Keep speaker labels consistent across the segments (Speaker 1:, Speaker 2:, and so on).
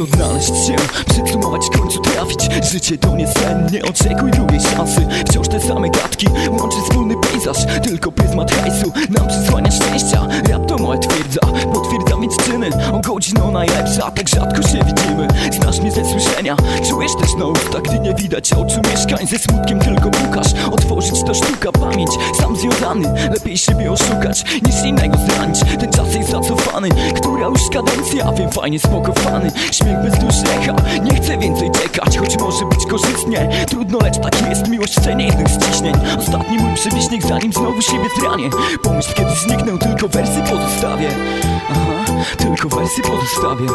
Speaker 1: Chcesz odnaleźć się, przesumować w końcu trafić. Życie to nie sen, nie oczekuj drugiej szansy Wciąż te same gadki, łączy wspólny pejzaż. Tylko pryzmat hajsu nam przysłania szczęścia. Rap to moja twierdza, potwierdzam więc czyny O godzino najlepsza, tak rzadko się widzimy. Znasz mnie ze słyszenia, czujesz też na ustach Gdy nie widać oczu. Mieszkań, ze smutkiem tylko pukasz Otworzyć to sztuka, pamięć, sam związany Lepiej siebie oszukać, niż innego zranić. Ten czas jest zacofany, która już kadencja Wiem, fajnie, spoko, fany, śmiech bez duszy echa Nie chcę więcej czekać, choć może być korzystnie. Trudno, lecz tak jest, miłość w cenie jednych ściśnień Ostatni mój przewiśnik, zanim znowu siebie zranię Pomyśl, kiedy zniknę, tylko wersy pozostawię. Aha, tylko wersy pozostawię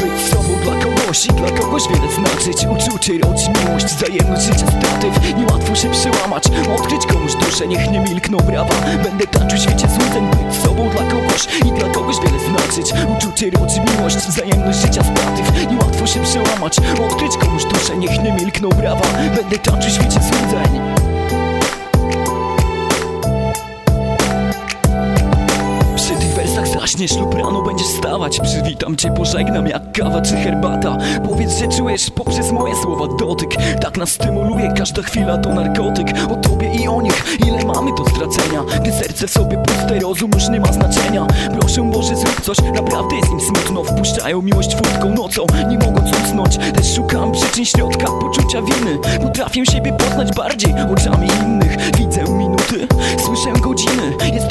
Speaker 1: być sobą dla kogoś i dla kogoś wiele znaczyć. Uczucie rodzi miłość, wzajemność życia statyw Niełatwo się przełamać, odkryć komuś duszę. Niech nie milkną brawa, będę tańczył świecie złudzeń. Być sobą dla kogoś i dla kogoś wiele znaczyć. Uczucie rodzi miłość, wzajemność życia statyw Niełatwo się przełamać, odkryć komuś duszę. Niech nie milkną brawa, będę tańczył świecie złudzeń zaśniesz lub rano będziesz stawać Przywitam cię, pożegnam jak kawa czy herbata. Powiedz, że czujesz poprzez moje słowa dotyk. Tak nas stymuluje, każda chwila to narkotyk. O tobie i o nich, ile mamy do stracenia. Gdy serce w sobie puste, rozum już nie ma znaczenia. Proszę Boże zrób coś, naprawdę jest im smutno. Wpuszczają miłość furtką nocą, nie mogąc usnąć. Też szukam przyczyn środka poczucia winy. Potrafię siebie poznać bardziej oczami innych. Widzę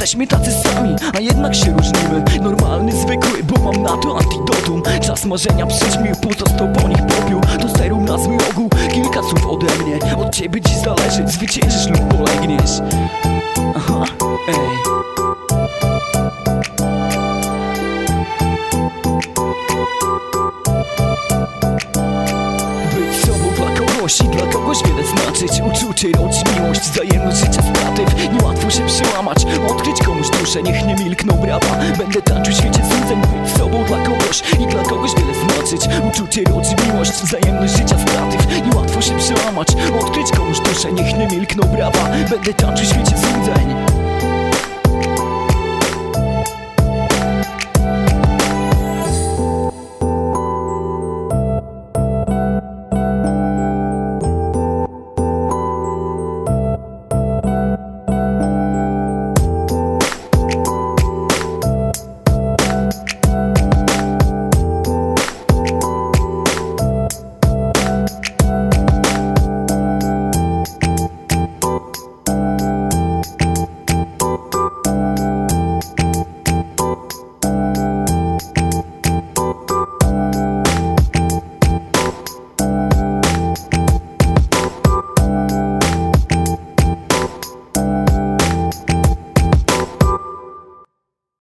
Speaker 1: Jesteśmy tacy sami, a jednak się różnimy. Normalny, zwykły, bo mam na to antidotum. Czas marzenia przyćmił, pozostał po nich popiół. To serum na zły ogół, kilka słów ode mnie. Od ciebie dziś zależy, zwyciężysz lub polegniesz. Aha, ej. Dla kogoś i dla kogoś wiele znaczyć. Uczucie rodzi miłość, wzajemność życia statyw Się przełamać, odkryć komuś duszę Niech nie milkną brawa, będę tańczył świecie złudzeń Być sobą dla kogoś i dla kogoś wiele znaczyć Uczucie rodzi miłość, wzajemność życia statyw Niełatwo się przełamać, odkryć komuś duszę Niech nie milkną brawa, będę tańczył świecie złudzeń